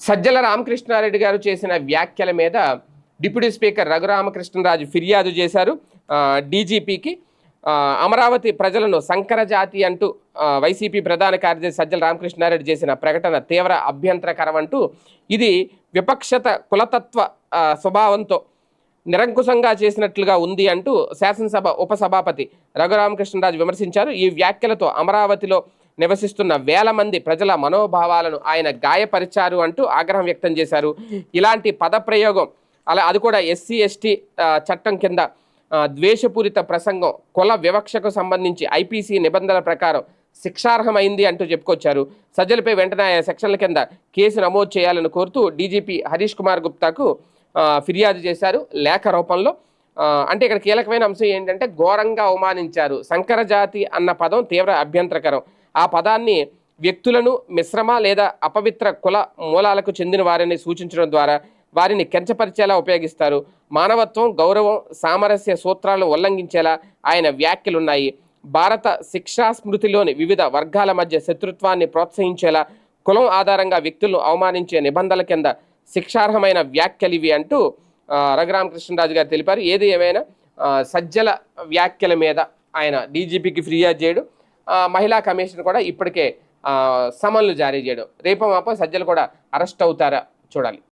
సజ్జల రామకృష్ణారెడ్డి గారు చేసిన వ్యాఖ్యల మీద డిప్యూటీ స్పీకర్ రఘురామకృష్ణరాజు ఫిర్యాదు చేశారు. డీజీపీకి అమరావతి ప్రజలను సంకర జాతి అంటూ వైసీపీ ప్రధాన కార్యదర్శి సజ్జల రామకృష్ణారెడ్డి చేసిన ప్రకటన తీవ్ర అభ్యంతరకరం అంటూ ఇది విపక్షత కులతత్వ స్వభావంతో నిరంకుశంగా చేసినట్లుగా ఉంది అంటూ శాసనసభ ఉపసభాపతి రఘురామకృష్ణరాజు విమర్శించారు. ఈ వ్యాఖ్యలతో అమరావతిలో నివసిస్తున్న వేల మంది ప్రజల మనోభావాలను ఆయన గాయపరిచారు అంటూ ఆగ్రహం వ్యక్తం చేశారు. ఇలాంటి పదప్రయోగం అలా అది కూడా ఎస్సీ ఎస్టీ చట్టం కింద ద్వేషపూరిత ప్రసంగం కుల వివక్షకు సంబంధించి ఐపీసీ నిబంధనల ప్రకారం శిక్షార్హమైంది అంటూ చెప్పుకొచ్చారు. సజ్జలపై వెంటనే ఆయా సెక్షన్ల కింద కేసు నమోదు చేయాలని కోరుతూ డీజీపీ హరీష్ కుమార్ గుప్తాకు ఫిర్యాదు చేశారు. లేఖ రూపంలో అంటే ఇక్కడ కీలకమైన అంశం ఏంటంటే ఘోరంగా అవమానించారు. సంకరజాతి అన్న పదం తీవ్ర అభ్యంతరకరం. ఆ పదాన్ని వ్యక్తులను మిశ్రమ లేదా అపవిత్ర కుల మూలాలకు చెందిన వారిని సూచించడం ద్వారా వారిని కించపరిచేలా ఉపయోగిస్తారు. మానవత్వం గౌరవం సామరస్య సూత్రాలను ఉల్లంఘించేలా ఆయన వ్యాఖ్యలున్నాయి. భారత శిక్షా స్మృతిలోని వివిధ వర్గాల మధ్య శత్రుత్వాన్ని ప్రోత్సహించేలా కులం ఆధారంగా వ్యక్తులను అవమానించే నిబంధనల కింద శిక్షార్హమైన వ్యాఖ్యలు ఇవి అంటూ రఘురామకృష్ణరాజు గారు తెలిపారు. ఏది ఏమైనా సజ్జల వ్యాఖ్యల మీద ఆయన డీజీపీకి ఫిర్యాదు చేయడం మహిళా కమిషన్ కూడా ఇప్పటికే సమన్లు జారీ చేయడం. రేపు మాపో సజ్జలు కూడా అరెస్ట్ అవుతారా చూడాలి.